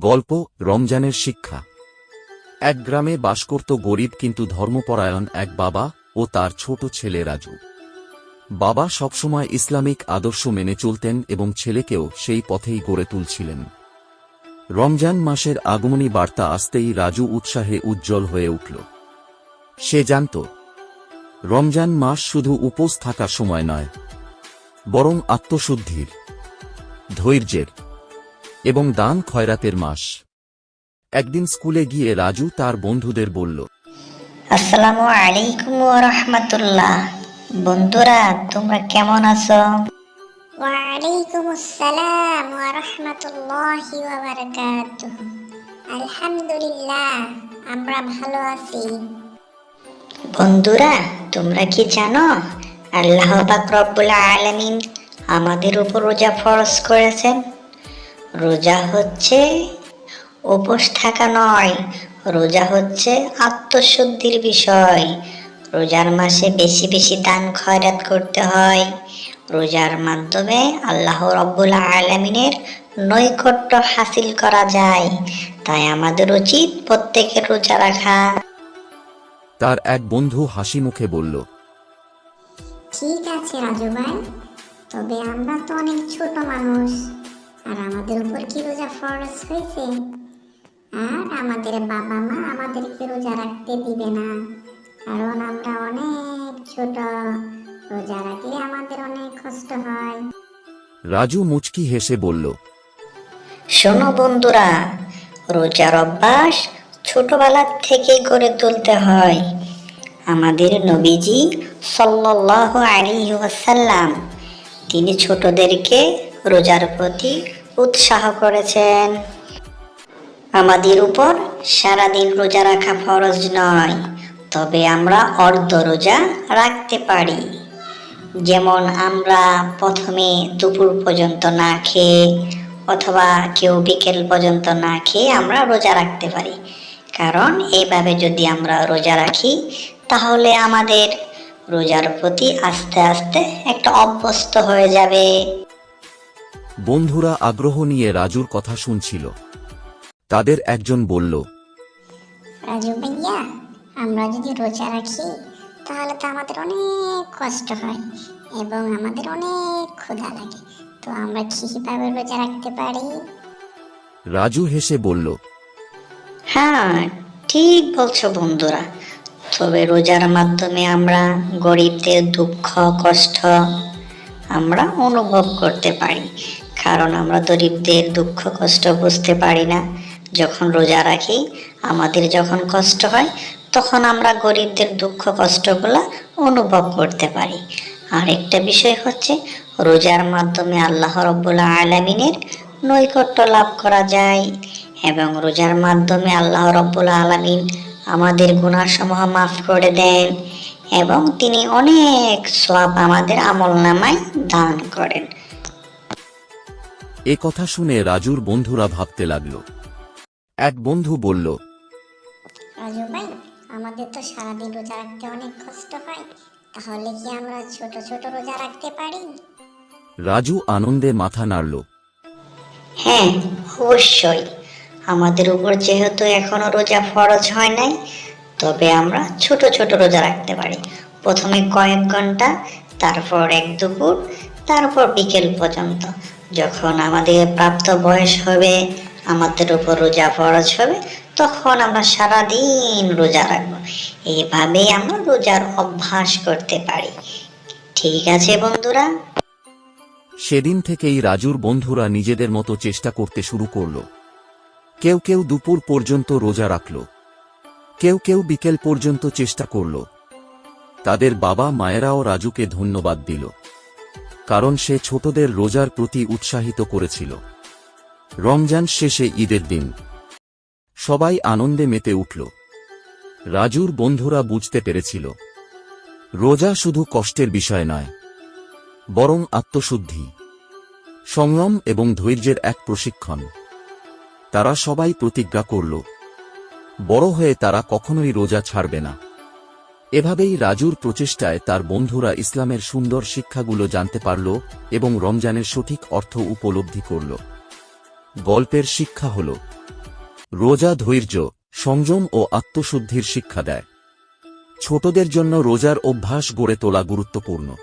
গল্প, রমজানের শিক্ষা। এক গ্রামে বাস করত গরিব কিন্তু ধর্মপরায়ণ এক বাবা ও তার ছোট ছেলে রাজু। বাবা সবসময় ইসলামিক আদর্শ মেনে চলতেন এবং ছেলেকেও সেই পথেই গড়ে তুলছিলেন। রমজান মাসের আগমনী বার্তা আসতেই রাজু উৎসাহে উজ্জ্বল হয়ে উঠল। সে জানত, রমজান মাস শুধু উপোস থাকার সময় নয়, বরং আত্মশুদ্ধির, ধৈর্যের এবং দান খয়রাতের মাস। একদিন স্কুলে গিয়ে রাজু তার বন্ধুদের বলল আসসালামু আলাইকুম রহমতুল্লাহ। বন্ধুরা তোমরা কেমন আছো? ওয়ালাইকুম আসসালাম ওয়া রাহমাতুল্লাহি ওয়া বারাকাতুহু। আলহামদুলিল্লাহ আমরা ভালো আছি। বন্ধুরা তোমরা কি জানো আল্লাহ পাক রব্বুল আলামিন আমাদের উপর রোজা ফরজ করেছেন? রোজা হচ্ছে উপোস থাকা নয় রোজা হচ্ছে আত্মশুদ্ধির বিষয়। রোজার মাসে বেশি বেশি দান খয়রাত করতে হয়। রোজার মাধ্যমে আল্লাহ রব্বুল আলমিনের নৈকট্য হাসিল করা যায়। তাই আমাদের উচিত প্রত্যেকের রোজা রাখা। তার এক বন্ধু হাসি মুখে বলল ঠিক আছে রাজু ভাই তবে আমরা তো অনেক ছোট মানুষ। আর আমাদের উপর কি রোজা ফরজ হয়েছে? আর আমাদের বাবা মা আমাদেরকে রোজা রাখতে দিবে না। কারণ আমরা অনেক ছোট রোজা রাখলে আমাদের অনেক কষ্ট হয়। রাজু মুচকি হেসে বলল শোনো বন্ধুরা রোজার অভ্যাস ছোটবেলা থেকে গড়ে তুলতে হয়। আমাদের নবীজি সাল্লাহ আলী ওয়াসাল্লাম তিনি ছোটদেরকে রোজার প্রতি উৎসাহ করেছেন। আমাদের উপর সারাদিন রোজা রাখা ফরজ নয়, তবে আমরা অর্ধ রোজা রাখতে পারি। যেমন আমরা প্রথমে দুপুর পর্যন্ত না খেয়ে অথবা কেউ বিকেল পর্যন্ত না খেয়ে আমরা রোজা রাখতে পারি। কারণ এইভাবে যদি আমরা রোজা রাখি, তাহলে আমাদের রোজার প্রতি আস্তে আস্তে একটা অভ্যস্ত হয়ে যাবে। বন্ধুরা আগ্রহ নিয়ে রাজুর কথা শুনছিল। তাদের একজন বলল রাজু ভাইয়া আমরা যদি রোজা রাখি তাহলে তো আমাদের অনেক কষ্ট হয় এবং আমাদের অনেক ক্ষুধা লাগে। তো আমরা কীভাবে রোজা রাখতে পারি? রাজু হেসে বলল হ্যাঁ ঠিক বলছো বন্ধুরা। তবে রোজার মাধ্যমে আমরা গরিবদের দুঃখ কষ্ট আমরা অনুভব করতে পারি। কারণ আমরা গরিবদের দুঃখ, কষ্ট বুঝতে পারি না। যখন রোজা রাখি, আমাদের যখন কষ্ট হয়, তখন আমরা গরিবদের দুঃখ, কষ্টগুলো অনুভব করতে পারি। আর একটা বিষয় হচ্ছে, রোজার মাধ্যমে আল্লাহ রব্বুল আলমিনের নৈকট্য লাভ করা যায় এবং রোজার মাধ্যমে আল্লাহ রব্বুল আলমিন আমাদের গুণাসমূহ মাফ করে দেন এবং তিনি অনেক সব আমাদের আমল নামায় দান করেন। এ কথা শুনে রাজুর বন্ধুরা ভাবতে লাগল। এক বন্ধু বলল রাজু ভাই আমাদের তো সারাদিন রোজা রাখতে অনেক কষ্ট হয়। তাহলে কি আমরা ছোট ছোট রোজা রাখতে পারি? রাজু আনন্দে মাথা নাড়ল। হ্যাঁ অবশ্যই। আমাদের উপর যেহেতু এখনও রোজা ফরজ হয় নাই তবে আমরা ছোট ছোট রোজা রাখতে পারি। প্রথমে কয়েক ঘণ্টা তারপর এক দুপুর তারপর বিকেল পর্যন্ত। যখন আমাদের প্রাপ্ত বয়স হবে, আমাদের উপর রোজা ফরজ হবে, তখন আমরা সারাদিন রোজা রাখব। এইভাবেই আমরা রোজার অভ্যাস করতে পারি। ঠিক আছে বন্ধুরা? সেদিন থেকেই রাজুর বন্ধুরা নিজেদের মতো চেষ্টা করতে শুরু করল। কেউ কেউ দুপুর পর্যন্ত রোজা রাখল। কেউ কেউ বিকেল পর্যন্ত চেষ্টা করল। তাদের বাবা মায়েরাও রাজুকে ধন্যবাদ দিল। কারণ সে ছোটদের রোজার প্রতি উৎসাহিত করেছিল। রমজান শেষে ঈদের দিন। সবাই আনন্দে মেতে উঠল। রাজুর বন্ধুরা বুঝতে পেরেছিল। রোজা শুধু কষ্টের বিষয় নয়, বরং আত্মশুদ্ধি সংযম এবং ধৈর্যের এক প্রশিক্ষণ। তারা সবাই প্রতিজ্ঞা করল, বড় হয়ে তারা কখনোই রোজা ছাড়বে না। এভাবেই রাজুর প্রচেষ্টায় তার বন্ধুরা ইসলামের সুন্দর শিক্ষাগুলো জানতে পারল এবং রমজানের সঠিক অর্থ উপলব্ধি করল। গল্পের শিক্ষা হল, রোজা ধৈর্য, সংযম ও আত্মশুদ্ধির শিক্ষা দেয়। ছোটদের জন্য রোজার অভ্যাস গড়ে তোলা গুরুত্বপূর্ণ।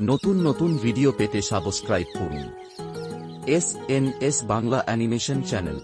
নতুন নতুন ভিডিও পেতে সাবস্ক্রাইব করুন। S N S Bangla animation channel.